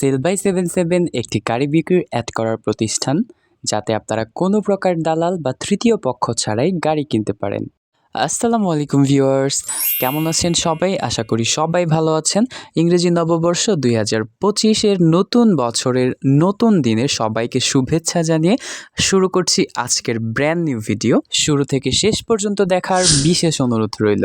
Sell by seven seven একটি গাড়ি বিক্রির অ্যাড করার প্রতিষ্ঠান, যাতে আপনারা কোনো প্রকার দালাল বা তৃতীয় পক্ষ ছাড়াই গাড়ি কিনতে পারেন। আসসালামু আলাইকুম ভিউয়ার্স, কেমন আছেন সবাই? আশা করি সবাই ভালো আছেন। ইংরেজি নববর্ষ দুই হাজার পঁচিশের নতুন বছরের নতুন দিনে সবাইকে শুভেচ্ছা জানিয়ে শুরু করছি আজকের ব্র্যান্ড নিউ ভিডিও শুরু থেকে শেষ পর্যন্ত দেখার বিশেষ অনুরোধ রইল।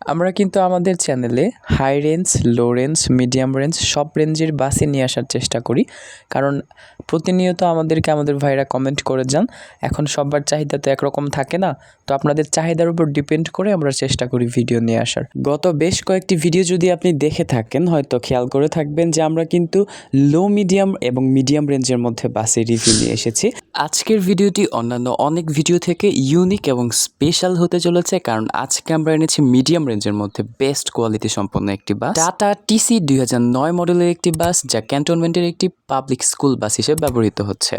আমরা কিন্তু আমাদের চ্যানেলে high range low range medium range সব রেঞ্জের বাসে নিয়ে আসার চেষ্টা করি। কারণ প্রতিনিয়ত আমাদেরকে আমাদের ভাইরা কমেন্ট করে যান, এখন সবার চাহিদা তো একরকম থাকে না, তো আপনাদের চাহিদার উপর ডিপেন্ড করে আমরা চেষ্টা করি ভিডিও নিয়ে আসার। গত বেশ কয়েকটি ভিডিও যদি আপনি দেখে থাকেন, হয়তো খেয়াল করে থাকবেন যে আমরা কিন্তু লো মিডিয়াম এবং মিডিয়াম রেঞ্জের মধ্যে বাসে রিভিউ নিয়ে এসেছি। আজকের ভিডিওটি অন্যান্য অনেক ভিডিও থেকে ইউনিক এবং স্পেশাল হতে চলেছে, কারণ আজকে আমরা এনেছি মিডিয়াম রেঞ্জের মধ্যে বেস্ট কোয়ালিটি সম্পন্ন একটি বাস টাটা টিসি দুই মডেলের একটি বাস যা ক্যান্টনমেন্টের একটি পাবলিক স্কুল বাস হিসেবে ব্যবহৃত হচ্ছে।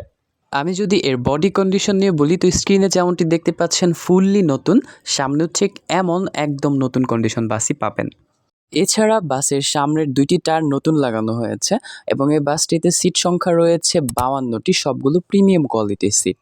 আমি যদি এর বডি কন্ডিশন নিয়ে বলি, তো স্ক্রিনে যেমনটি দেখতে পাচ্ছেন ফুললি নতুন, সামনেও ঠিক এমন একদম নতুন কন্ডিশন বাসই পাবেন। এছাড়া বাসের সামনের দুইটি টায়ার নতুন লাগানো হয়েছে এবং এই বাসটিতে সিট সংখ্যা রয়েছে বাউান্নটি, সবগুলো প্রিমিয়াম কোয়ালিটির সিট।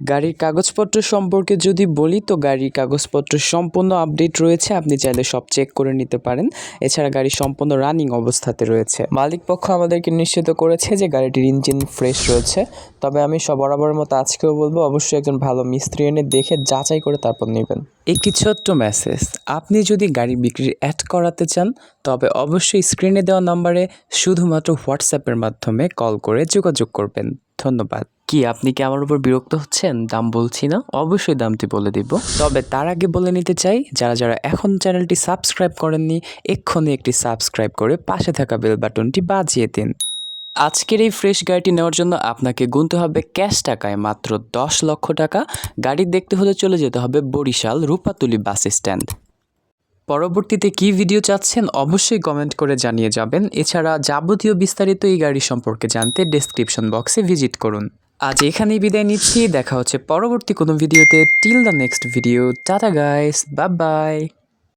গাড়ির কাগজপত্র সম্পর্কে যদি বলি, তো গাড়ির কাগজপত্র সম্পূর্ণ আপডেট রয়েছে। আপনি চাইলে সব চেক করে নিতে পারেন। এছাড়া গাড়ি সম্পূর্ণ রানিং অবস্থাতে রয়েছে। মালিক পক্ষ আমাদেরকে নিশ্চিত করেছে যে গাড়িটির ইঞ্জিন ফ্রেশ রয়েছে। তবে আমি সব বরাবরের মতো আজকেও বলব, অবশ্যই একজন ভালো মিস্ত্রি এনে দেখে যাচাই করে তারপর নেবেন। একটি ছোট্ট মেসেজ আপনি যদি গাড়ি বিক্রির অ্যাড করাতে চান, তবে অবশ্যই স্ক্রিনে দেওয়া নম্বরে শুধুমাত্র হোয়াটসঅ্যাপের মাধ্যমে কল করে যোগাযোগ করবেন। ধন্যবাদ। কি, আপনি কি আমার উপর বিরক্ত হচ্ছেন? দাম বলছি না। অবশ্যই দামটি বলে দিব। তবে তার আগে বলে নিতে চাই, যারা যারা এখন চ্যানেলটি সাবস্ক্রাইব করেননি, এক্ষুনি একটি সাবস্ক্রাইব করে পাশে থাকা বেল বাটনটি বাজিয়ে দিন। আজকের এই ফ্রেশ গাড়িটি নেওয়ার জন্য আপনাকে গুনতে হবে ক্যাশ টাকায় মাত্র দশ লক্ষ টাকা। গাড়ি দেখতে হলে চলে যেতে হবে বরিশাল রূপাতুলি বাস স্ট্যান্ড। পরবর্তীতে কি ভিডিও চাচ্ছেন, অবশ্যই কমেন্ট করে জানিয়ে যাবেন। এছাড়া যাবতীয় বিস্তারিত এই গাড়ি সম্পর্কে জানতে ডেসক্রিপশন বক্সে ভিজিট করুন। আজ এখানেই বিদায় নিচ্ছি। দেখা হচ্ছে পরবর্তী কোনো ভিডিওতে। Till the next video tata guys bye bye